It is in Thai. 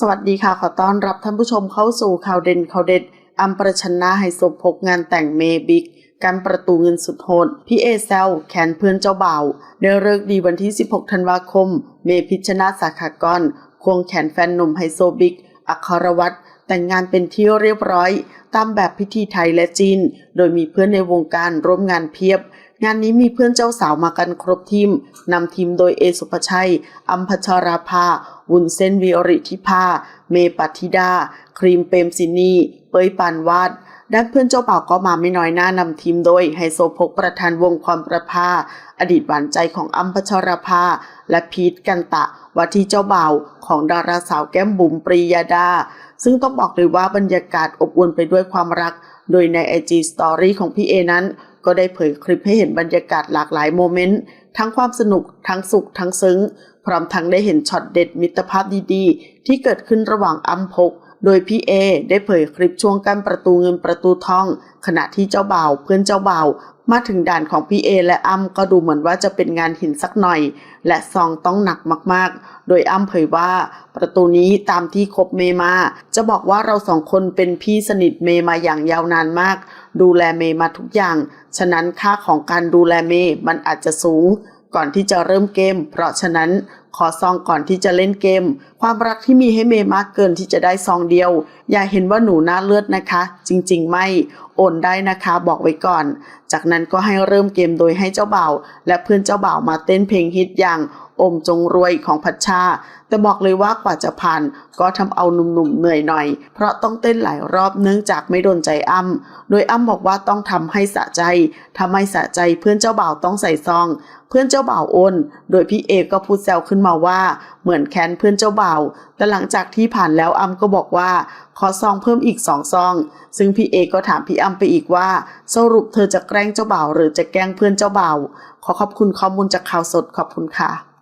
สวัสดีค่ะ ขอต้อนรับท่านผู้ชมเข้าสู่ข่าวเด่นข่าวเด็ดอัมประชันนาไฮโซพกงานแต่งเมบิกกันประตูเงินสุดโหดพี่เอแซวแขนเพื่อนเจ้าบ่าวได้เลิกษ์ดีวันที่ 16 ธันวาคม เมพิชนาสาขากรควงแขนแฟนหนุ่มไฮโซบิ๊กอัครวัตรแต่งงานเป็นที่เรียบร้อย ตามแบบพิธีไทยและจีน โดยมีเพื่อนในวงการร่วมงานเพียบ งานนี้มีเพื่อนเจ้าสาวมากันครบทีมนำทีมโดยเอสุภชัย อัมพัชราภา วุ้นเส้นวิอริธิภา เมปัทธิดา ครีมเปรมซินีเป้ยปานวาดด้านเพื่อนเจ้าบ่าวก็มาไม่น้อยหน้านำทีมโดยไฮโซพกประธานวงพรประภา อดีตหวานใจของอัมพัชราภา และพีทกันตะว่าที่เจ้าบ่าวของดาราสาวแก้มบุ๋มปรียาดา ซึ่งต้องบอกเลยว่าบรรยากาศอบอวลไปด้วยความรัก โดยใน IG Story ของพี่เอนั้น ก็ได้เผยคลิปให้เห็นบรรยากาศหลากหลายโมเมนต์ทั้งความสนุก ทั้งสุข ทั้งซึ้ง พร้อมทั้งได้เห็นช็อตเด็ดมิตรภาพดีๆ ที่เกิดขึ้นระหว่างอัมพก โดยพี่เอได้เผยคลิปช่วงกั้นประตูเงินประตูทอง ขณะที่เจ้าบ่าวเพื่อนเจ้าบ่าว มาถึงด่านของพี่เอและอ้ำก็ดูเหมือนว่าจะเป็นงานหินสักหน่อย และซองต้องหนักมากๆ โดยอ้ำเผยว่า ประตูนี้ตามที่คบเมมา จะบอกว่าเราสองคนเป็นพี่สนิทเมมาอย่างยาวนานมาก ดูแลเมมาทุกอย่าง ฉะนั้นค่าของการดูแลเมมันอาจจะสูง ก่อนที่จะเริ่มเกม เพราะฉะนั้นขอซองก่อนที่จะเล่นเกม ความรักที่มีให้เมมากเกินที่จะได้ซองเดียว อย่าเห็นว่าหนูหน้าเลือดนะคะ จริงๆ ไม่ โอนได้นะคะบอกไว้ก่อน จากนั้นก็ให้เริ่มเกมโดยให้เจ้าบ่าวและเพื่อนเจ้าบ่าวมาเต้นเพลงฮิตอย่างอมจงรวยของพัชชา แต่บอกเลยว่ากว่าจะผ่าน ก็ทำเอาหนุ่มๆเหนื่อยหน่อย เพราะต้องเต้นหลายรอบเนื่องจากไม่โดนใจอ้ำโดยอ้ำบอกว่าต้องทำให้สะใจถ้าไม่สะใจเพื่อนเจ้าบ่าวต้องใส่ซอง เพื่อนเจ้าบ่าวโอน โดยพี่เอก็พูดแซวขึ้นมาว่า เหมือนแค้นเพื่อนเจ้าบ่าวแต่หลังจากที่ผ่านแล้วอ้ำก็บอกว่า ขอซองเพิ่มอีกสองซอง ซึ่งพี่เอก็ถามพี่อ้ำไปอีกว่า สรุปเธอจะแกล้งเจ้าบ่าวหรือจะแกล้งเพื่อนเจ้าบ่าวขอขอบคุณข้อมูลจากข่าวสดขอบคุณค่ะ